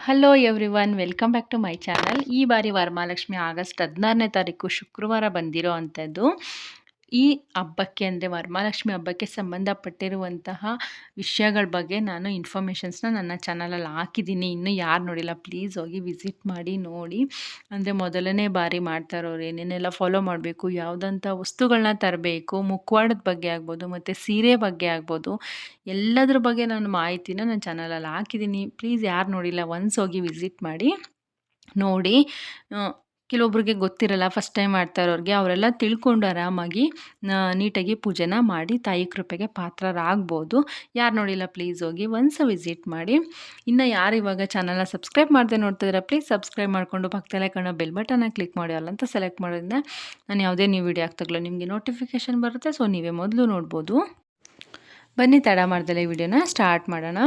Hello everyone welcome back to my channel ಈ ಬಾರಿ Varamahalakshmi August ಹದಿನಾರನೇ ತಾರೀಕು ಶುಕ್ರವಾರ ಬಂದಿರೋ ಅಂಥದ್ದು. ಈ ಹಬ್ಬಕ್ಕೆ ಅಂದರೆ ವರಮಹಾಲಕ್ಷ್ಮಿ ಹಬ್ಬಕ್ಕೆ ಸಂಬಂಧಪಟ್ಟಿರುವಂತಹ ವಿಷಯಗಳ ಬಗ್ಗೆ ನಾನು ಇನ್ಫಾರ್ಮೇಷನ್ಸ್ನ ನನ್ನ ಚಾನಲಲ್ಲಿ ಹಾಕಿದ್ದೀನಿ. ಇನ್ನೂ ಯಾರು ನೋಡಿಲ್ಲ ಪ್ಲೀಸ್ ಹೋಗಿ ವಿಸಿಟ್ ಮಾಡಿ, ನೋಡಿ. ಅಂದರೆ ಮೊದಲನೇ ಬಾರಿ ಮಾಡ್ತಾ ಇರೋರು ಏನೇನೆಲ್ಲ ಫಾಲೋ ಮಾಡಬೇಕು ಯಾವುದಂಥ ವಸ್ತುಗಳನ್ನ ತರಬೇಕು ಮುಖವಾಡದ ಬಗ್ಗೆ ಆಗ್ಬೋದು, ಮತ್ತು ಸೀರೆ ಬಗ್ಗೆ ಆಗ್ಬೋದು, ಎಲ್ಲದ್ರ ಬಗ್ಗೆ ನಾನು ಮಾಹಿತಿನ ನನ್ನ ಚಾನಲಲ್ಲಿ ಹಾಕಿದ್ದೀನಿ. ಪ್ಲೀಸ್ ಯಾರು ನೋಡಿಲ್ಲ ಒನ್ಸ್ ಹೋಗಿ ವಿಸಿಟ್ ಮಾಡಿ, ನೋಡಿ. ಕೆಲವೊಬ್ರಿಗೆ ಗೊತ್ತಿರಲ್ಲ ಫಸ್ಟ್ ಟೈಮ್ ಮಾಡ್ತಾ ಇರೋರಿಗೆ, ಅವರೆಲ್ಲ ತಿಳ್ಕೊಂಡು ಆರಾಮಾಗಿ ನೀಟಾಗಿ ಪೂಜೆನ ಮಾಡಿ ತಾಯಿ ಕೃಪೆಗೆ ಪಾತ್ರರಾಗ್ಬೋದು. ಯಾರು ನೋಡಿಲ್ಲ ಪ್ಲೀಸ್ ಹೋಗಿ ಒಂದ್ಸ ವಿಸಿಟ್ ಮಾಡಿ. ಇನ್ನು ಯಾರು ಇವಾಗ ಚಾನಲ್ನ ಸಬ್ಸ್ಕ್ರೈಬ್ ಮಾಡದೆ ಇದ್ದೀರಾ ಪ್ಲೀಸ್ ಸಬ್ಸ್ಕ್ರೈಬ್ ಮಾಡಿಕೊಂಡು ಪಕ್ಕದಲ್ಲೇ ಕಣ್ಣು ಬೆಲ್ ಬಟನ್ನ ಕ್ಲಿಕ್ ಮಾಡಿ, ಅಲ್ಲಂತ ಸೆಲೆಕ್ಟ್ ಮಾಡೋದ್ರಿಂದ ನಾನು ಯಾವುದೇ ನ್ಯೂ ವಿಡಿಯೋ ಆಗ್ತಾಗಲೋ ನಿಮಗೆ ನೋಟಿಫಿಕೇಷನ್ ಬರುತ್ತೆ ಸೊ ನೀವೇ ಮೊದಲು ನೋಡ್ಬೋದು. ಬನ್ನಿ ತಡ ಮಾಡ್ದಲೆ ವಿಡಿಯೋನ ಸ್ಟಾರ್ಟ್ ಮಾಡೋಣ.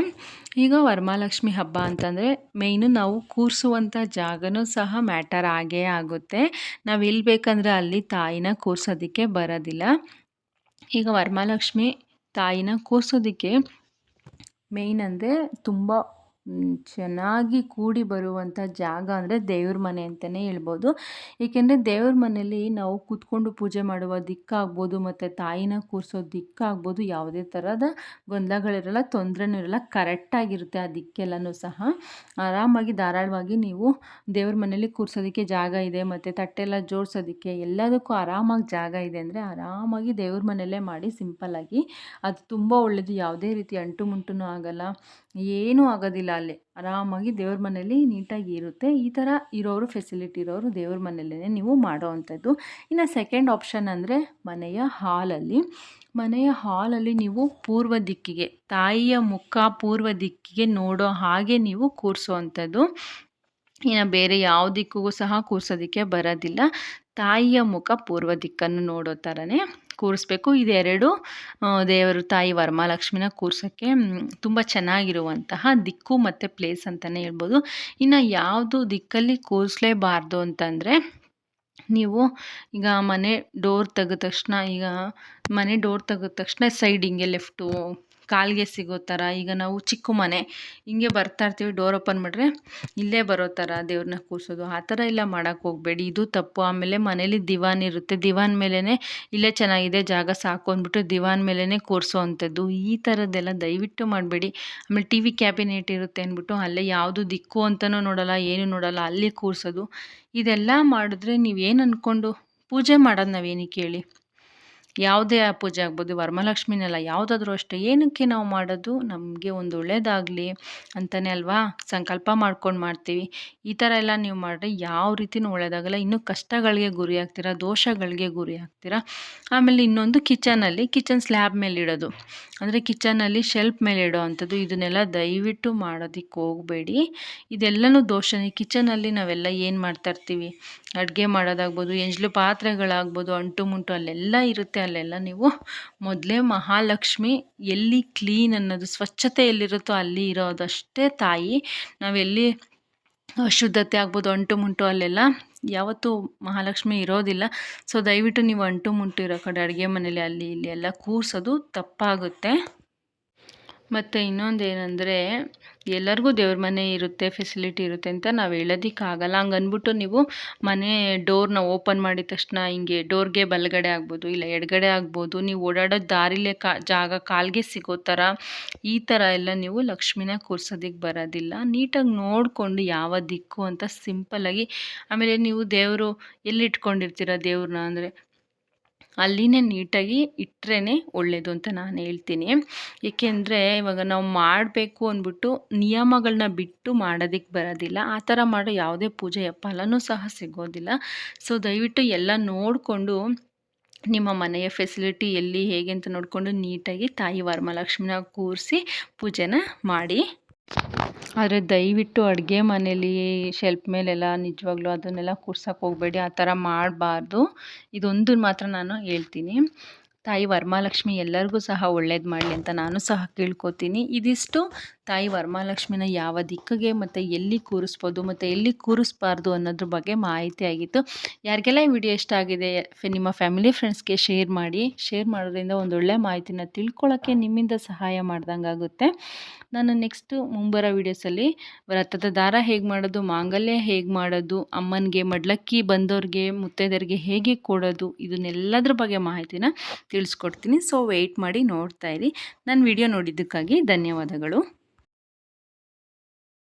ಈಗ ವರಮಹಾಲಕ್ಷ್ಮಿ ಹಬ್ಬ ಅಂತಂದರೆ ಮೇಯ್ನು ನಾವು ಕೂರಿಸುವಂಥ ಜಾಗನೂ ಸಹ ಮ್ಯಾಟರ್ ಆಗೇ ಆಗುತ್ತೆ. ನಾವು ಇಲ್ಲಿ ಬೇಕಂದ್ರೆ ಅಲ್ಲಿ ತಾಯಿನ ಕೂರಿಸೋದಕ್ಕೆ ಬರೋದಿಲ್ಲ. ಈಗ ವರಮಹಾಲಕ್ಷ್ಮಿ ತಾಯಿನ ಕೂರಿಸೋದಕ್ಕೆ ಮೇಯ್ನ್ ಅಂದರೆ ತುಂಬ ಚೆನ್ನಾಗಿ ಕೂಡಿ ಬರುವಂಥ ಜಾಗ ಅಂದರೆ ದೇವ್ರ ಮನೆ ಅಂತಲೇ ಹೇಳ್ಬೋದು. ಏಕೆಂದರೆ ದೇವ್ರ ಮನೆಯಲ್ಲಿ ನಾವು ಕೂತ್ಕೊಂಡು ಪೂಜೆ ಮಾಡುವ ದಿಕ್ಕಾಗ್ಬೋದು, ಮತ್ತು ತಾಯಿನ ಕೂರಿಸೋ ದಿಕ್ಕಾಗ್ಬೋದು, ಯಾವುದೇ ಥರದ ಗೊಂದಲಗಳಿರಲ್ಲ, ತೊಂದರೆನೂ ಇರಲ್ಲ ಕರೆಕ್ಟಾಗಿರುತ್ತೆ ಆ ದಿಕ್ಕೆಲ್ಲನೂ ಸಹ. ಆರಾಮಾಗಿ ಧಾರಾಳವಾಗಿ ನೀವು ದೇವ್ರ ಮನೆಯಲ್ಲಿ ಕೂರಿಸೋದಕ್ಕೆ ಜಾಗ ಇದೆ, ಮತ್ತು ತಟ್ಟೆಲ್ಲ ಜೋಡಿಸೋದಕ್ಕೆ ಎಲ್ಲದಕ್ಕೂ ಆರಾಮಾಗಿ ಜಾಗ ಇದೆ ಅಂದರೆ ಆರಾಮಾಗಿ ದೇವ್ರ ಮನೆಯಲ್ಲೇ ಮಾಡಿ ಸಿಂಪಲ್ಲಾಗಿ ಅದು ತುಂಬ ಒಳ್ಳೆಯದು ಯಾವುದೇ ರೀತಿ ಅಂಟು ಮುಂಟು ಆಗಲ್ಲ, ಏನೂ ಆಗೋದಿಲ್ಲ. ಅಲ್ಲಿ. ಆರಾಮಾಗಿ ದೇವ್ರ ಮನೇಲಿ ನೀಟಾಗಿ ಇರುತ್ತೆ. ಈ ಥರ ಇರೋರು ಫೆಸಿಲಿಟಿ ಇರೋರು ದೇವ್ರ ಮನೆಯಲ್ಲೇ ನೀವು ಮಾಡೋ ಅಂಥದ್ದು. ಇನ್ನು ಸೆಕೆಂಡ್ ಆಪ್ಷನ್ ಅಂದರೆ ಮನೆಯ ಹಾಲಲ್ಲಿ. ಮನೆಯ ಹಾಲಲ್ಲಿ ನೀವು ಪೂರ್ವ ದಿಕ್ಕಿಗೆ, ತಾಯಿಯ ಮುಖ ಪೂರ್ವ ದಿಕ್ಕಿಗೆ ನೋಡೋ ಹಾಗೆ ನೀವು ಕೂರಿಸೋ ಅಂಥದ್ದು. ಇನ್ನು ಬೇರೆ ಯಾವ ದಿಕ್ಕಿಗೂ ಸಹ ಕೂರಿಸೋದಕ್ಕೆ ಬರೋದಿಲ್ಲ. ತಾಯಿಯ ಮುಖ ಪೂರ್ವ ದಿಕ್ಕನ್ನು ನೋಡೋ ಥರನೇ. ಕೂರಿಸ್ಬೇಕು. ಇದೆರಡು ದೇವರು ತಾಯಿ ವರಮಹಾಲಕ್ಷ್ಮಿನ ಕೂರ್ಸೋಕ್ಕೆ ತುಂಬ ಚೆನ್ನಾಗಿರುವಂತಹ ದಿಕ್ಕು ಮತ್ತು ಪ್ಲೇಸ್ ಅಂತಲೇ ಹೇಳ್ಬೋದು. ಇನ್ನು ಯಾವುದು ದಿಕ್ಕಲ್ಲಿ ಕೂರಿಸ್ಲೇಬಾರ್ದು ಅಂತಂದರೆ, ನೀವು ಈಗ ಮನೆ ಡೋರ್ ತೆಗೆದ ತಕ್ಷಣ, ಈಗ ಮನೆ ಡೋರ್ ತೆಗೆದ ತಕ್ಷಣ ಸೈಡ್ ಹಿಂಗೆ ಲೆಫ್ಟು ಕಾಲಿಗೆ ಸಿಗೋ ಥರ, ಈಗ ನಾವು ಚಿಕ್ಕ ಮನೆ, ಹಿಂಗೆ ಬರ್ತಾ ಇರ್ತೀವಿ ಡೋರ್ ಓಪನ್ ಮಾಡಿದ್ರೆ ಇಲ್ಲೇ ಬರೋ ಥರ ದೇವ್ರನ್ನ ಕೂರಿಸೋದು. ಆ ಥರ ಎಲ್ಲ ಮಾಡೋಕ್ಕೆ ಹೋಗಬೇಡಿ. ಇದು ತಪ್ಪು. ಆಮೇಲೆ ಮನೇಲಿ ದಿವಾನ್ ಇರುತ್ತೆ. ದಿವಾನ್ ಮೇಲೇ ಇಲ್ಲೇ ಚೆನ್ನಾಗಿದೆ, ಜಾಗ ಸಾಕು ಅಂದ್ಬಿಟ್ಟು ದಿವಾನ್ ಮೇಲೇ ಕೂರಿಸೋ ಅಂಥದ್ದು. ಈ ಥರದ್ದೆಲ್ಲ ದಯವಿಟ್ಟು ಮಾಡಬೇಡಿ. ಆಮೇಲೆ ಟಿ ವಿ ಕ್ಯಾಬಿನೆಟ್ ಇರುತ್ತೆ ಅಂದ್ಬಿಟ್ಟು ಅಲ್ಲೇ ಯಾವುದು ದಿಕ್ಕು ಅಂತಲೂ ನೋಡೋಲ್ಲ, ಏನು ನೋಡೋಲ್ಲ, ಅಲ್ಲಿ ಕೂರಿಸೋದು. ಇದೆಲ್ಲ ಮಾಡಿದ್ರೆ ನೀವೇನು ಅಂದ್ಕೊಂಡು ಪೂಜೆ ಮಾಡೋದು ನಾವೇನಕ್ಕೆ ಹೇಳಿ ಯಾವುದೇ ಆ ಪೂಜೆ ಆಗ್ಬೋದು, ವರಮಹಾಲಕ್ಷ್ಮಿನೆಲ್ಲ ಯಾವುದಾದ್ರೂ ಅಷ್ಟೇ, ಏನಕ್ಕೆ ನಾವು ಮಾಡೋದು? ನಮಗೆ ಒಂದು ಒಳ್ಳೇದಾಗಲಿ ಅಂತಲೇ ಅಲ್ವಾ? ಸಂಕಲ್ಪ ಮಾಡ್ಕೊಂಡು ಮಾಡ್ತೀವಿ. ಈ ಥರ ಎಲ್ಲ ನೀವು ಮಾಡಿದ್ರೆ ಯಾವ ರೀತಿನೂ ಒಳ್ಳೆಯದಾಗಲ್ಲ ಇನ್ನೂ ಕಷ್ಟಗಳಿಗೆ ಗುರಿ ಆಗ್ತೀರಾ? ದೋಷಗಳಿಗೆ ಗುರಿ ಆಗ್ತೀರಾ? ಆಮೇಲೆ ಇನ್ನೊಂದು ಕಿಚನಲ್ಲಿ, ಕಿಚನ್ ಸ್ಲ್ಯಾಬ್ ಮೇಲೆ ಇಡೋದು. ಅಂದರೆ ಕಿಚನಲ್ಲಿ ಶೆಲ್ಫ್ ಮೇಲೆ ಇಡೋ ಅಂಥದ್ದು ಇದನ್ನೆಲ್ಲ ದಯವಿಟ್ಟು ಮಾಡೋದಕ್ಕೆ ಹೋಗಬೇಡಿ. ಇದೆಲ್ಲನೂ ದೋಷನೇ ಕಿಚನಲ್ಲಿ ನಾವೆಲ್ಲ ಏನು ಮಾಡ್ತಾ ಇರ್ತೀವಿ? ಅಡುಗೆ ಮಾಡೋದಾಗ್ಬೋದು, ಎಂಜ್ಲು ಪಾತ್ರೆಗಳಾಗ್ಬೋದು, ಅಂಟು ಮುಂಟು ಅಲ್ಲೆಲ್ಲ ಇರುತ್ತೆ. ಅಲ್ಲೆಲ್ಲ ನೀವು ಮೊದಲೇ ಮಹಾಲಕ್ಷ್ಮಿ ಎಲ್ಲಿ ಕ್ಲೀನ್ ಅನ್ನೋದು ಸ್ವಚ್ಛತೆ ಎಲ್ಲಿರುತ್ತೋ ಅಲ್ಲಿ ಇರೋದಷ್ಟೇ ತಾಯಿ. ನಾವೆಲ್ಲಿ ಅಶುದ್ಧತೆ ಆಗ್ಬೋದು, ಅಂಟು ಮುಂಟು ಅಲ್ಲೆಲ್ಲ ಯಾವತ್ತೂ ಮಹಾಲಕ್ಷ್ಮಿ ಇರೋದಿಲ್ಲ. ಸೊ ದಯವಿಟ್ಟು ನೀವು ಅಂಟು ಮುಂಟು ಇರೋ ಕಡೆ ಅಡುಗೆ ಮನೇಲಿ ಅಲ್ಲಿ ಇಲ್ಲಿ ಎಲ್ಲ ಕೂರಿಸೋದು ತಪ್ಪಾಗುತ್ತೆ. ಮತ್ತು ಇನ್ನೊಂದು ಏನಂದರೆ ಎಲ್ಲರಿಗೂ ದೇವ್ರ ಮನೆ ಇರುತ್ತೆ ಫೆಸಿಲಿಟಿ ಇರುತ್ತೆ ಅಂತ ನಾವು ಹೇಳೋದಿಕ್ಕಾಗಲ್ಲ. ಹಂಗೆ ಅಂದ್ಬಿಟ್ಟು ನೀವು ಮನೆ ಡೋರ್ನ ಓಪನ್ ಮಾಡಿದ ತಕ್ಷಣ ಹಿಂಗೆ ಡೋರ್ಗೆ ಬಲಗಡೆ ಆಗ್ಬೋದು, ಇಲ್ಲ ಎಡಗಡೆ ಆಗ್ಬೋದು, ನೀವು ಓಡಾಡೋ ದಾರಿಲೇ ಕಾ, ಜಾಗ ಕಾಲಿಗೆ ಸಿಗೋ ಥರ ಈ ಥರ ಎಲ್ಲ ನೀವು ಲಕ್ಷ್ಮಿನ ಕೂರ್ಸೋದಕ್ಕೆ ಬರೋದಿಲ್ಲ. ನೀಟಾಗಿ ನೋಡಿಕೊಂಡು ಯಾವ ದಿಕ್ಕು ಅಂತ ಸಿಂಪಲ್ಲಾಗಿ ಆಮೇಲೆ ನೀವು ದೇವರು ಎಲ್ಲಿ ಇಟ್ಕೊಂಡಿರ್ತೀರ ದೇವ್ರನ್ನ ಅಂದರೆ ಅಲ್ಲಿನೇ ನೀಟಾಗಿ ಇಟ್ರೇನೆ ಒಳ್ಳೆಯದು ಅಂತ ನಾನು ಹೇಳ್ತೀನಿ. ಏಕೆಂದರೆ ಇವಾಗ ನಾವು ಮಾಡಬೇಕು ಅಂದ್ಬಿಟ್ಟು ನಿಯಮಗಳನ್ನ ಬಿಟ್ಟು ಮಾಡೋದಕ್ಕೆ ಬರೋದಿಲ್ಲ. ಆ ಥರ ಮಾಡೋ ಯಾವುದೇ ಪೂಜೆಯ ಫಲನೂ ಸಹ ಸಿಗೋದಿಲ್ಲ. ಸೊ, ದಯವಿಟ್ಟು ಎಲ್ಲ ನೋಡಿಕೊಂಡು ನಿಮ್ಮ ಮನೆಯ ಫೆಸಿಲಿಟಿ ಎಲ್ಲಿ ಹೇಗೆ ಅಂತ ನೋಡಿಕೊಂಡು ನೀಟಾಗಿ ತಾಯಿ ವರಮಹಾಲಕ್ಷ್ಮಿನ ಕೂರಿಸಿ ಪೂಜೆನ ಮಾಡಿ. ಆದರೆ ದಯವಿಟ್ಟು ಅಡುಗೆ ಮನೇಲಿ ಶೆಲ್ಫ್ ಮೇಲೆಲ್ಲ ನಿಜವಾಗ್ಲೂ ಅದನ್ನೆಲ್ಲ ಕೂರ್ಸೋಕೆ ಹೋಗಬೇಡಿ, ಆ ಥರ ಮಾಡಬಾರ್ದು. ಇದೊಂದು ಮಾತ್ರ ನಾನು ಹೇಳ್ತೀನಿ. ತಾಯಿ ವರಮಹಾಲಕ್ಷ್ಮಿ ಎಲ್ಲರಿಗೂ ಸಹ ಒಳ್ಳೇದು ಮಾಡಲಿ ಅಂತ ನಾನು ಸಹ ಕೇಳ್ಕೊತೀನಿ. ಇದಿಷ್ಟು. ತಾಯಿ ವರಮಹಾಲಕ್ಷ್ಮಿನ ಯಾವ ದಿಕ್ಕಿಗೆ ಮತ್ತು ಎಲ್ಲಿ ಕೂರಿಸ್ಬೋದು ಮತ್ತು ಎಲ್ಲಿ ಕೂರಿಸ್ಬಾರ್ದು ಅನ್ನೋದ್ರ ಬಗ್ಗೆ ಮಾಹಿತಿ ಆಗಿತ್ತು. ಯಾರಿಗೆಲ್ಲ ಈ ವಿಡಿಯೋ ಇಷ್ಟ ಆಗಿದೆ ನಿಮ್ಮ ಫ್ಯಾಮಿಲಿ ಫ್ರೆಂಡ್ಸ್ಗೆ ಶೇರ್ ಮಾಡಿ, ಶೇರ್ ಮಾಡೋದ್ರಿಂದ ಒಂದೊಳ್ಳೆ ಮಾಹಿತಿನ ತಿಳ್ಕೊಳ್ಳೋಕ್ಕೆ ನಿಮ್ಮಿಂದ ಸಹಾಯ ಮಾಡ್ದಂಗಾಗುತ್ತೆ ನಾನು ನೆಕ್ಸ್ಟು ಮುಂಬರೋ ವೀಡಿಯೋಸಲ್ಲಿ ವ್ರತದ ದಾರ ಹೇಗೆ ಮಾಡೋದು, ಮಾಂಗಲ್ಯ ಹೇಗೆ ಮಾಡೋದು, ಅಮ್ಮನಿಗೆ ಮಡ್ಲಕ್ಕಿ ಬಂದವ್ರಿಗೆ ಮುತ್ತೈದೆಯರಿಗೆ ಹೇಗೆ ಕೊಡೋದು, ಇದನ್ನೆಲ್ಲದ್ರ ಬಗ್ಗೆ ಮಾಹಿತಿನ ತಿಳಿಸ್ಕೊಡ್ತೀನಿ. ಸೊ ವೆಯ್ಟ್ ಮಾಡಿ ನೋಡ್ತಾ ಇರಿ. ನನ್ನ ವಿಡಿಯೋ ನೋಡಿದ್ದಕ್ಕಾಗಿ ಧನ್ಯವಾದಗಳು.